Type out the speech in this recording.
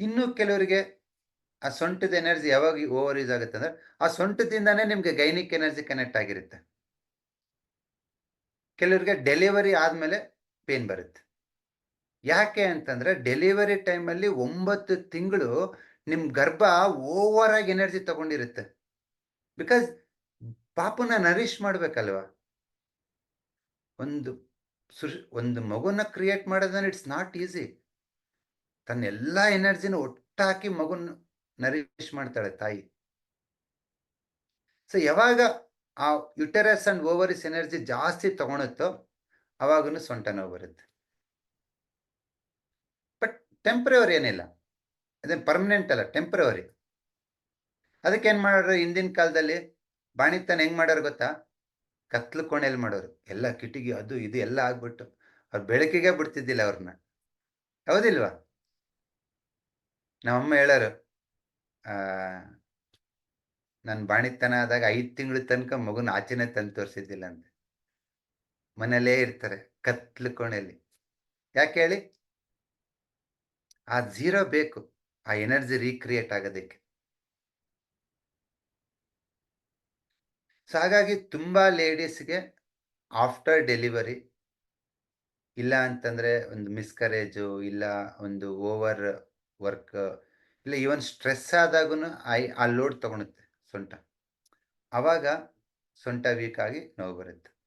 ಇನ್ನು ಕೆಲವರಿಗೆ ಆ ಸೊಂಟದ ಎನರ್ಜಿ ಯಾವಾಗ ಓವರ್ ಯೂಸ್ ಆಗುತ್ತೆ ಅಂದ್ರೆ ಆ ಸೊಂಟದಿಂದಾನೇ ನಿಮ್ಗೆ ಗೈನಿಕ್ ಎನರ್ಜಿ ಕನೆಕ್ಟ್ ಆಗಿರುತ್ತೆ. ಕೆಲವರಿಗೆ ಡೆಲಿವರಿ ಆದ್ಮೇಲೆ ಪೇನ್ ಬರುತ್ತೆ. ಯಾಕೆ ಅಂತಂದ್ರೆ ಡೆಲಿವರಿ ಟೈಮಲ್ಲಿ ಒಂಬತ್ತು ತಿಂಗಳು ನಿಮ್ ಗರ್ಭ ಓವರ್ ಆಗಿ ಎನರ್ಜಿ ತಗೊಂಡಿರುತ್ತೆ. ಬಿಕಾಸ್ ಪಾಪನ ನರಿಶ್ ಮಾಡ್ಬೇಕಲ್ವಾ? ಒಂದು ಒಂದು ಮಗುನ ಕ್ರಿಯೇಟ್ ಮಾಡೋದನ್ನ ಇಟ್ಸ್ ನಾಟ್ ಈಸಿ ತನ್ನ ಎಲ್ಲ ಎನರ್ಜಿನ ಒಟ್ಟಾಕಿ ಮಗುನ ನರಿಶ್ ಮಾಡ್ತಾಳೆ ತಾಯಿ. ಸೊ ಯಾವಾಗ ಆ ಯುಟೆರಸ್ ಅಂಡ್ ಓವರಿಸ್ ಎನರ್ಜಿ ಜಾಸ್ತಿ ತಗೊಳುತ್ತೋ ಅವಾಗೂ ಸೊಂಟ ನೋವು ಬರುತ್ತೆ. ಬಟ್ ಟೆಂಪ್ರವರಿ ಏನಿಲ್ಲ. ಅದೇನು ಪರ್ಮನೆಂಟ್ ಅಲ್ಲ ಟೆಂಪ್ರವರಿ ಅದಕ್ಕೆ ಏನು ಮಾಡೋರು ಹಿಂದಿನ ಕಾಲದಲ್ಲಿ ಬಾಣಿತನ ಹೆಂಗ್ ಮಾಡೋರು ಗೊತ್ತಾ? ಕತ್ಲು ಕೋಣೆಯಲ್ಲಿ ಮಾಡೋರು. ಎಲ್ಲ ಕಿಟಕಿ ಅದು ಇದು ಎಲ್ಲ ಆಗ್ಬಿಟ್ಟು ಅವ್ರು ಬೆಳಕಿಗೆ ಬಿಡ್ತಿದ್ದಿಲ್ಲ ಅವ್ರನ್ನ ಹೌದಿಲ್ವಾ? ನಮ್ಮಮ್ಮ ಹೇಳೋರು, ಆ, ನನ್ ಬಾಣಿತನ ಆದಾಗ ಐದು ತಿಂಗಳ ತನಕ ಮಗುನ ಆಚೆನೆ ತಂದು ತೋರಿಸಿದ್ದಿಲ್ಲ ಅಂತ ಮನೇಲೇ ಇರ್ತಾರೆ, ಕತ್ಲು ಕೋಣೆಯಲ್ಲಿ. ಯಾಕೆ ಹೇಳಿ? ಆ ಝೀರೋ ಬೇಕು, ಆ ಎನರ್ಜಿ ರೀಕ್ರಿಯೇಟ್ ಆಗೋದಕ್ಕೆ. ಸೊ, ಹಾಗಾಗಿ ತುಂಬ ಲೇಡೀಸ್ಗೆ ಆಫ್ಟರ್ ಡೆಲಿವರಿ, ಇಲ್ಲ ಅಂತಂದ್ರೆ ಒಂದು ಮಿಸ್ಕರೇಜು, ಇಲ್ಲ ಒಂದು ಓವರ್ ವರ್ಕ್ ಇಲ್ಲ ಈವನ್ ಸ್ಟ್ರೆಸ್ ಆದಾಗೂ ಐ ಆ ಲೋಡ್ ತಗೊಳುತ್ತೆ ಸೊಂಟ. ಆವಾಗ ಸೊಂಟ ವೀಕ್ ಆಗಿ ನೋವು ಬರುತ್ತೆ.